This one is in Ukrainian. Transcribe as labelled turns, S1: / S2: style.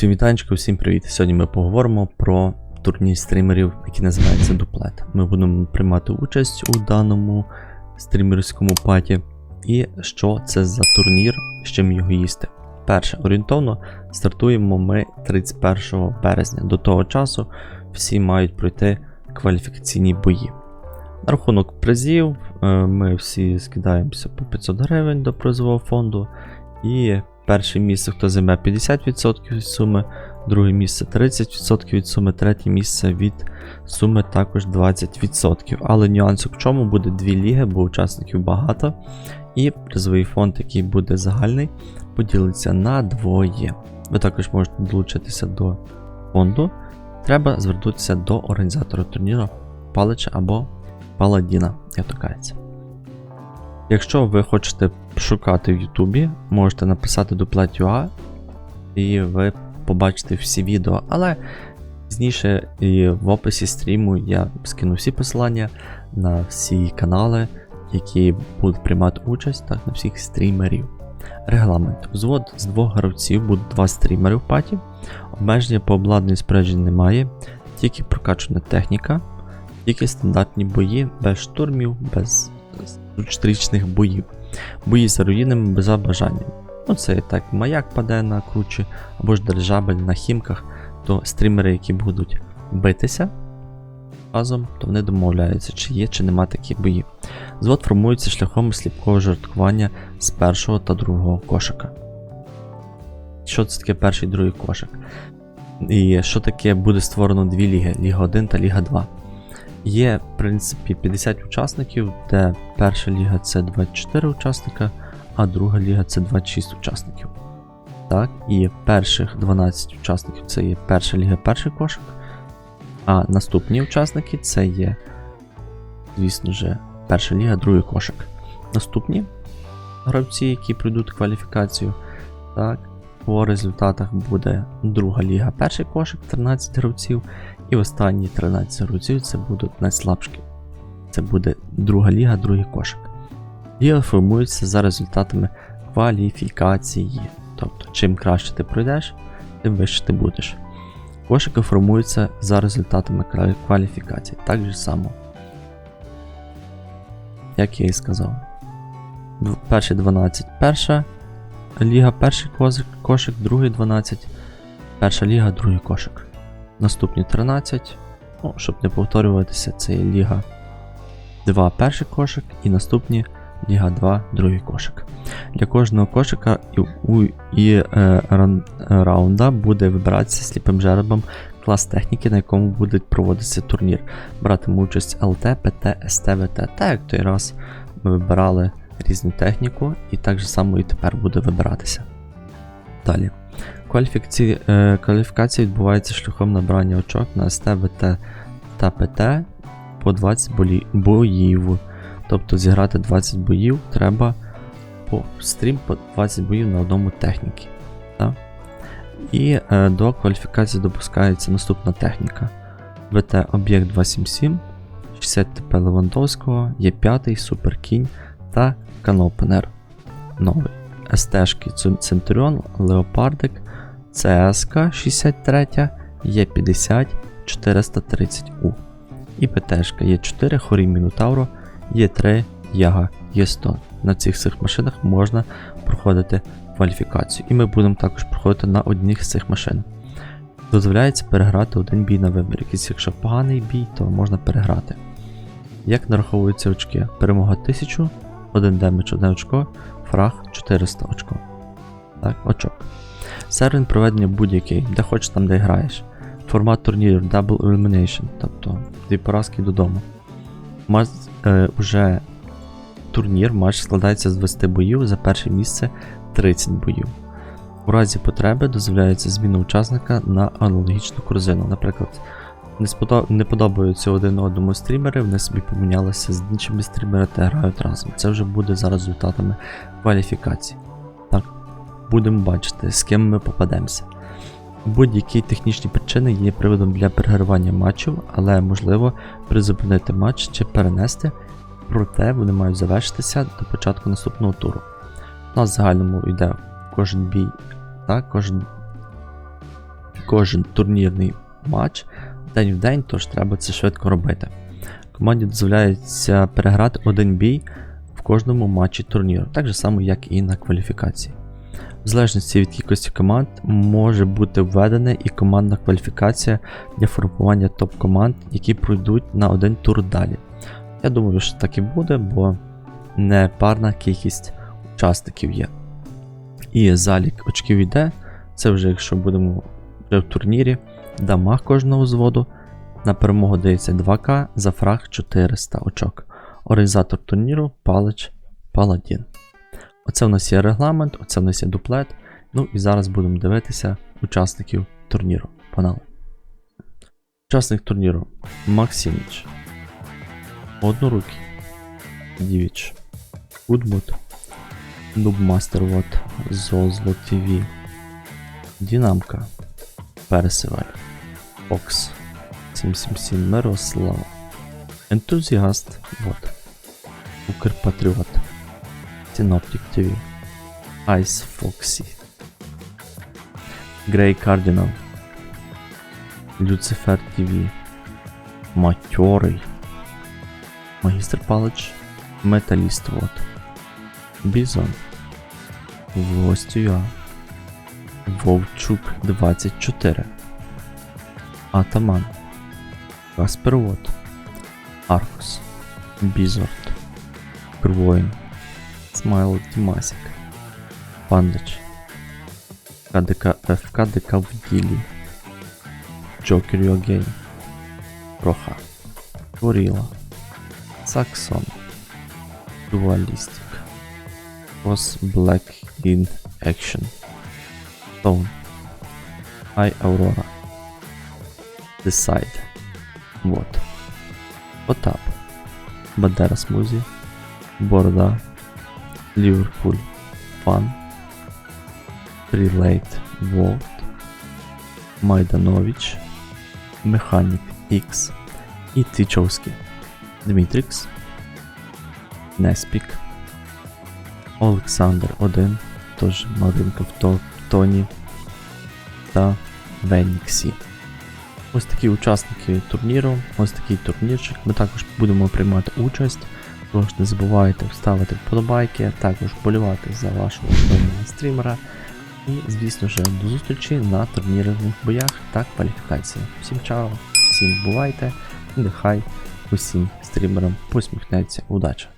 S1: Всім вітанечко, всім привіт! Сьогодні ми поговоримо про турнір стрімерів, який називається Дуплет. Ми будемо приймати участь у даному стрімерському паті. І що це за турнір, з чим його їсти. Перше, орієнтовно стартуємо ми 31 березня. До того часу всі мають пройти кваліфікаційні бої. На рахунок призів, е, ми всі скидаємося по 500 гривень до призового фонду. І перше місце, хто займе 50% від суми, друге місце 30% від суми, третє місце від суми також 20%. Але нюанс в чому буде дві ліги, бо учасників багато. І призовий фонд, який буде загальний, поділиться на двоє. Ви також можете долучитися до фонду. Треба звернутися до організатора турніру Палича або Паладіна, як то кажеться. Якщо ви хочете шукати в Ютубі, можете написати до Duplat.ua і ви побачите всі відео. Але пізніше і в описі стріму я скину всі посилання на всі канали, які будуть приймати участь, так, на всіх стрімерів. Регламент. Взвод з двох гравців будуть два стрімери в паті. Обмеження по обладнанню споряджень немає, тільки прокачана техніка, тільки стандартні бої, без штурмів, без зустрічних боїв. Бої за руїнами без бажання. Ну, це так маяк паде на кручі, або ж дирижабель на хімках, то стрімери, які будуть битися разом, то вони домовляються, чи є, чи нема таких боїв. Звод формується шляхом сліпкого жартування з першого та другого кошика. Що це таке перший і другий кошик? І що таке буде створено дві ліги Ліга 1 та Ліга 2. Є, в принципі, 50 учасників, де перша ліга це 24 учасника, а друга ліга це 26 учасників. Так, і перших 12 учасників це є перша ліга, перший кошик. А наступні учасники це є, звісно ж, перша ліга, другий кошик. Наступні гравці, які пройдуть кваліфікацію, так, по результатах буде друга ліга, перший кошик, 13 гравців. І останні 13 гравців це будуть найслабші. Це буде друга ліга, другий кошик. Ліга формується за результатами кваліфікації. Тобто, чим краще ти пройдеш, тим вище ти будеш. Кошики формуються за результатами кваліфікації. Так же само. Як я і сказав. Перший 12 перша ліга, перший кошик, другий 12, перша ліга, другий кошик. Наступні 13. Ну, щоб не повторюватися, це є Ліга 2 перший кошик і наступні Ліга 2 другий кошик. Для кожного кошика і, у, і е, ран, раунда буде вибиратися сліпим жеребом клас техніки, на якому буде проводитися турнір. Братиме участь ЛТ, ПТ, СТ, ВТ. Так як той раз ми вибирали різну техніку, і так же само і тепер буде вибиратися. Далі. Кваліфікація, е, кваліфікація відбувається шляхом набрання очок на СТ, та ПТ по 20 болі, боїв. Тобто зіграти 20 боїв треба по стрім по 20 боїв на одному техніці. Так? І е, до кваліфікації допускається наступна техніка. ВТ Об'єкт 277, 60 ТП Левандовського, є 5 Суперкінь та Канопенер. Новий. СТшки Центуріон, Леопардик. ЦСК 63 Є50 430У. І ПТшка Є4 Хорі Мінотавро, Є3 Яга Є100. На цих цих машинах можна проходити кваліфікацію. І ми будемо також проходити на одніх з цих машин. Дозволяється переграти один бій на вибір. Якийсь, якщо поганий бій, то можна переграти. Як нараховуються очки? Перемога 1000, 1 демедж 1 очко, фраг 400 очко. Так, очок. Сервін проведення будь-який, де хочеш там, де граєш. Формат турнірів Double Elimination, тобто дві поразки додому. Матч, е, уже турнір матч складається з 20 боїв, за перше місце 30 боїв. У разі потреби дозволяється зміна учасника на аналогічну корзину. Наприклад, не, сподоб... не подобаються один одному стрімери, вони собі помінялися з іншими стрімерами та грають разом. Це вже буде за результатами кваліфікації Так, будемо бачити, з ким ми попадемося. Будь-які технічні причини є приводом для перегравання матчів, але можливо призупинити матч чи перенести, проте вони мають завершитися до початку наступного туру. У нас в загальному йде кожен бій, так, кожен кожен турнірний матч день в день, тож треба це швидко робити. Команді дозволяється переграти один бій в кожному матчі турніру, так же само, як і на кваліфікації. В залежності від кількості команд може бути введена і командна кваліфікація для формування топ-команд, які пройдуть на один тур далі. Я думаю, що так і буде, бо не парна кількість учасників є. І залік очків йде. Це вже якщо будемо вже в турнірі, дамаг кожного зводу. На перемогу дається 2К, за фраг 400 очок. Організатор турніру Палич Паладін. Оце у нас є регламент, оце у нас є дуплет. Ну і зараз будемо дивитися учасників турніру. Панали. Учасник турніру Максиміч. Однорукий. Дівіч. Гудмут. Нубмастер Вот. Зозло ТВ. Дінамка. Персиваль. Окс. 777 Мирослав. Ентузіаст. Вот. Укрпатріот. Синоптик ТВ. Айс Фоксі. Грей Кардінал. Люцифер ТВ. Матьорий. Магістр Палич. Металіст Вот. Бізон. Гостюя. Вовчук 24. Атаман. Каспер Вот. Аркус. Бізорт. Кривоїн. Смайл Дімасік. Пандич. КДК ФКДК в ділі. Джокер Йогейм. Роха. Горіла. Саксон. Дуалістик. Cross Black in Action. Stone. Ай Aurora. Decide. Вот. Потап. Бадера Смузі. Борода. Ліверпуль. Фан. Прилейт Волт. Майданович. Механік X. І Твічовський. Дмитрикс. Неспік. Олександр 1, теж Маринка в то- тоні та Веніксі. Ось такі учасники турніру, ось такий турнірчик. Ми також будемо приймати участь. Тож не забувайте ставити вподобайки, також болювати за вашого улюбленого стрімера. І, звісно ж, до зустрічі на турнірних боях та кваліфікації. Всім чао, всім бувайте, нехай усім стрімерам посміхнеться удача.